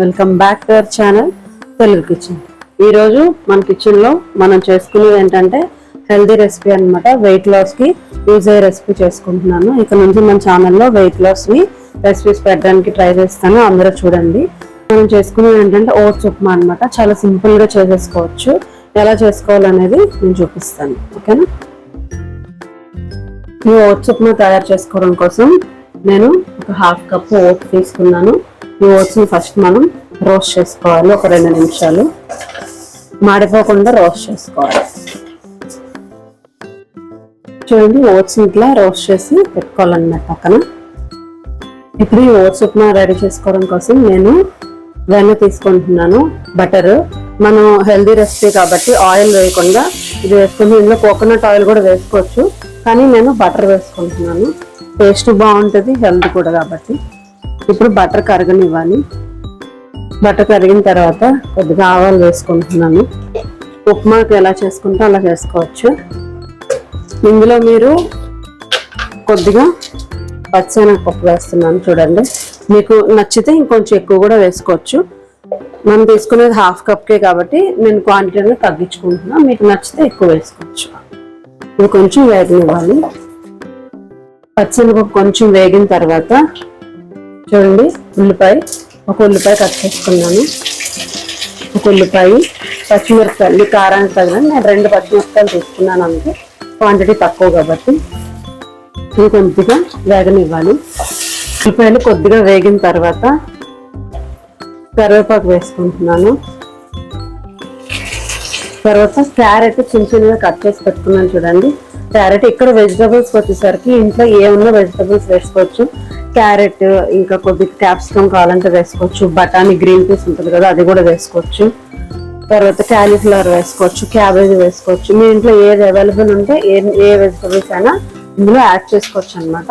Welcome back to our channel Telugu kitchen ఈరోజు మన కిచెన్లో మనం చేసుకునేది ఏంటంటే హెల్దీ రెసిపీ అనమాట వెయిట్ లాస్కి యూజ్ అయ్యే రెసిపీ చేసుకుంటున్నాను. ఇక నుంచి మన ఛానల్లో వెయిట్ లాస్ని రెసిపీస్ పెట్టడానికి ట్రై చేస్తాను. అందరూ చూడండి. మనం చేసుకునేది ఏంటంటే ఓట్స్ ఉప్మా అనమాట చాలా సింపుల్గా చేసేసుకోవచ్చు. ఎలా చేసుకోవాలనేది నేను చూపిస్తాను. ఓకేనా ఈ ఓట్స్ ఉప్మా తయారు చేసుకోవడం కోసం నేను ఒక హాఫ్ కప్ ఓట్స్ తీసుకున్నాను. ఈ ఓట్స్ని ఫస్ట్ మనం రోస్ట్ చేసుకోవాలి ఒక రెండు నిమిషాలు. మాడిపోకుండా రోస్ట్ చేసుకోవాలి. చూడండి ఓట్స్ ఇట్లా రోస్ట్ చేసి పెట్టుకోవాలన్నమాట పక్కన. ఇప్పుడు ఈ ఓట్స్ ఉప్మా రెడీ చేసుకోవడం కోసం నేను వెన్న తీసుకుంటున్నాను బటర్ మనం హెల్దీ రెసిపీ కాబట్టి ఆయిల్ వేయకుండా ఇది వేసుకుని ఇందులో కోకోనట్ ఆయిల్ కూడా వేసుకోవచ్చు. కానీ నేను బటర్ వేసుకుంటున్నాను. టేస్ట్ బాగుంటుంది హెల్త్ కూడా కాబట్టి. ఇప్పుడు బటర్ కరగనివ్వాలి. బటర్ కరిగిన తర్వాత కొద్దిగా ఆవాలు వేసుకుంటున్నాను. ఉప్మాకి ఎలా చేసుకుంటే అలా చేసుకోవచ్చు. ఇందులో మీరు కొద్దిగా పచ్చెనగపప్పు వేస్తున్నాను చూడండి. మీకు నచ్చితే ఇంకొంచెం ఎక్కువ కూడా వేసుకోవచ్చు. మనం తీసుకునేది హాఫ్ కప్కే కాబట్టి నేను క్వాంటిటీని తగ్గించుకుంటున్నాను మీకు నచ్చితే ఎక్కువ వేసుకోవచ్చు. ఇది కొంచెం వేగనివ్వాలి. పచ్చెనగపప్పు కొంచెం వేగిన తర్వాత చూడండి ఉల్లిపాయ. ఒక ఉల్లిపాయ కట్ చేసుకున్నాను. ఒక ఉల్లిపాయ పచ్చిమిరపకాయలు ఈ కారానికి తగిన నేను రెండు పచ్చిమిరపకాయలు తీసుకున్నాను అందుకే క్వాంటిటీ తక్కువ కాబట్టి. ఇది కొద్దిగా వేగనివ్వాలి. ఉల్లిపాయలు కొద్దిగా వేగిన తర్వాత కరివేపాకు వేసుకుంటున్నాను. తర్వాత క్యారెట్ చిన్న చిన్నగా కట్ చేసి పెట్టుకున్నాను చూడండి. క్యారెట్ ఇక్కడ వెజిటబుల్స్ వచ్చేసరికి ఇంట్లో ఏమున్నా వెజిటబుల్స్ వేసుకోవచ్చు. క్యారెట్ ఇంకా కొద్దిగా క్యాప్సికమ్ కావాలంటే వేసుకోవచ్చు. బఠానీ గ్రీన్ పీస్ ఉంటుంది కదా అది కూడా వేసుకోవచ్చు. తర్వాత క్యాలీఫ్లవర్ వేసుకోవచ్చు క్యాబేజ్ వేసుకోవచ్చు. మీ ఇంట్లో ఏది అవైలబుల్ ఉంటే ఏ ఏ వెజిటబుల్స్ అయినా ఇందులో యాడ్ చేసుకోవచ్చు అనమాట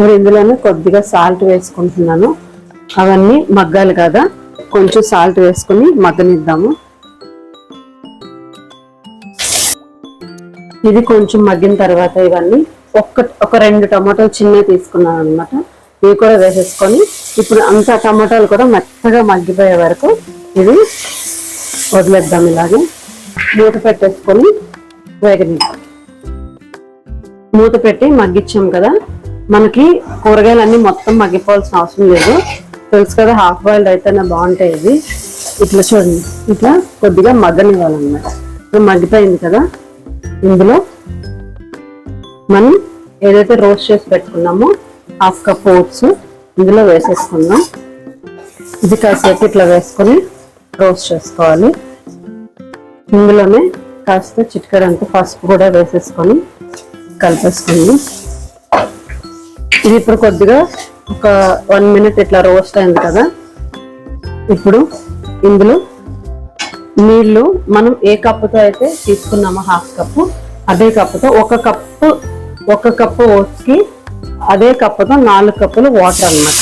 మరి ఇందులోనే కొద్దిగా సాల్ట్ వేసుకుంటున్నాను. అవన్నీ మగ్గాలి కదా కొంచెం సాల్ట్ వేసుకుని మగ్గనిద్దాము. ఇది కొంచెం మగ్గిన తర్వాత ఇవన్నీ ఒక్క ఒక రెండు టమాటాలు చిన్నవి తీసుకున్నాను అనమాట ఇవి కూడా వేసేసుకొని ఇప్పుడు అంతా టమాటాలు కూడా మెత్తగా మగ్గిపోయే వరకు ఇది వదిలేద్దాం ఇలాగే. మూత పెట్టేసుకొని వేగనిద్దాం. మూత పెట్టి మగ్గిచ్చాం కదా. మనకి కూరగాయలన్నీ మొత్తం మగ్గిపోవాల్సిన అవసరం లేదు. తెలుసు కదా హాఫ్ బాయిల్డ్ అయితేనే బాగుంటాయి ఇది ఇట్లా చూడండి. ఇట్లా కొద్దిగా మగ్గనివ్వాలన్నమాట. ఇప్పుడు మగ్గిపోయింది కదా. ఇందులో మనం ఏదైతే రోస్ట్ చేసి పెట్టుకున్నామో హాఫ్ కప్ ఓట్స్ ఇందులో వేసేసుకుందాం. ఇది కాసేపు ఇట్లా వేసుకొని రోస్ట్ చేసుకోవాలి. ఇందులోనే కాస్త చిటికెడంత పసుపు కూడా వేసేసుకొని కలిపేసుకుందాం. ఇది ఇప్పుడు కొద్దిగా ఒక వన్ మినిట్ ఇట్లా రోస్ట్ అయింది కదా. ఇప్పుడు ఇందులో నీళ్ళు మనం ఏ కప్పుతో అయితే తీసుకున్నామో హాఫ్ కప్పు అదే కప్పుతో ఒక కప్పు ఒక కప్పు ఓట్స్కి అదే కప్పుతో నాలుగు కప్పులు వాటర్ అన్నమాట.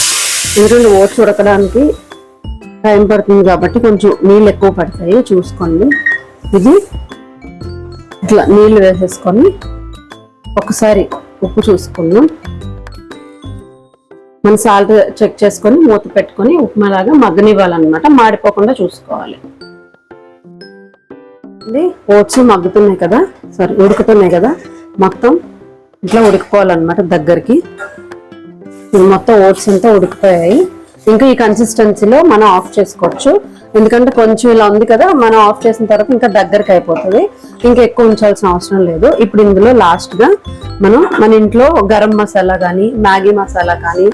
ఎందుకంటే ఓట్స్ ఉడకడానికి టైం పడుతుంది కాబట్టి కొంచెం నీళ్ళు ఎక్కువ పడతాయి చూసుకోండి. ఇది ఇట్లా నీళ్ళు వేసేసుకొని ఒకసారి ఉప్పు చూసుకుందాం. మన సాల్ట్ చెక్ చేసుకొని మూత పెట్టుకొని ఉప్మాలాగా మగ్గనివ్వాలన్నమాట. మాడిపోకుండా చూసుకోవాలి. ఓట్స్ మగ్గుతున్నాయి కదా? సారీ ఉడుకుతున్నాయి కదా? మొత్తం ఇట్లా ఉడికిపోవాలన్నమాట దగ్గరికి. ఇది మొత్తం ఓట్స్ అంతా ఉడికిపోయాయి. ఇంకా ఈ కన్సిస్టెన్సీలో మనం ఆఫ్ చేసుకోవచ్చు. ఎందుకంటే కొంచెం ఇలా ఉంది కదా మనం ఆఫ్ చేసిన తర్వాత ఇంకా దగ్గరికి అయిపోతుంది. ఇంకా ఎక్కువ ఉంచాల్సిన అవసరం లేదు. ఇప్పుడు ఇందులో లాస్ట్గా మనం మన ఇంట్లో గరం మసాలా కానీ మ్యాగీ మసాలా కానీ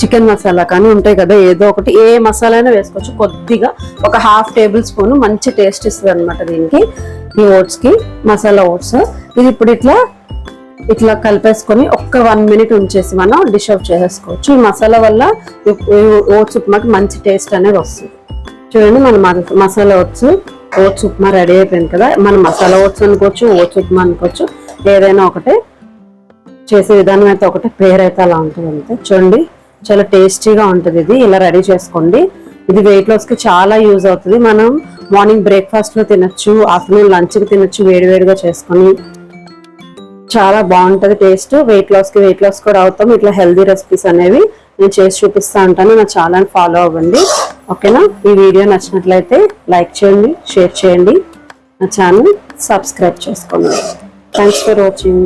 చికెన్ మసాలా కానీ ఉంటాయి కదా ఏదో ఒకటి. ఏ మసాలా అయినా వేసుకోవచ్చు. కొద్దిగా ఒక హాఫ్ టేబుల్ స్పూన్ మంచి టేస్ట్ ఇస్తుంది అనమాట దీనికి. ఈ ఓట్స్కి మసాలా ఓట్స్ ఇది ఇప్పుడు ఇట్లా ఇట్లా కలిపేసుకొని ఒక్క వన్ మినిట్ ఉంచేసి మనం డిష్ అవుట్ చేసేసుకోవచ్చు. ఈ మసాలా వల్ల ఓట్స్ ఉప్మాకి మంచి టేస్ట్ అనేది వస్తుంది. చూడండి మన masala oats oats upma ready అయిపోయింది కదా. మనం మసాలా ఓట్స్ అనుకోవచ్చు ఓట్స్ ఉప్మా అనుకోవచ్చు ఏదైనా ఒకటే చేసే విధానం అయితే ఒకటే పేరు అయితే అలా ఉంటుంది అంతే. చూడండి చాలా టేస్టీగా ఉంటుంది ఇది. ఇలా రెడీ చేసుకోండి. ఇది వెయిట్ లాస్కి చాలా యూజ్ అవుతుంది. మనం మార్నింగ్ బ్రేక్ఫాస్ట్లో తినచ్చు ఆఫ్టర్నూన్ లంచ్కి తినచ్చు తినొచ్చు వేడివేడిగా చేసుకొని చాలా బాగుంటుంది టేస్ట్ వెయిట్ లాస్కి వెయిట్ లాస్ కూడా అవుతాం. ఇట్లా హెల్దీ రెసిపీస్ అనేవి నేను చేసి చూపిస్తా ఉంటాను. నా ఛానల్ ఫాలో అవ్వండి. ఓకేనా ఈ వీడియో నచ్చినట్లయితే లైక్ చేయండి షేర్ చేయండి. నా ఛానల్ సబ్స్క్రైబ్ చేసుకోండి. Thanks for watching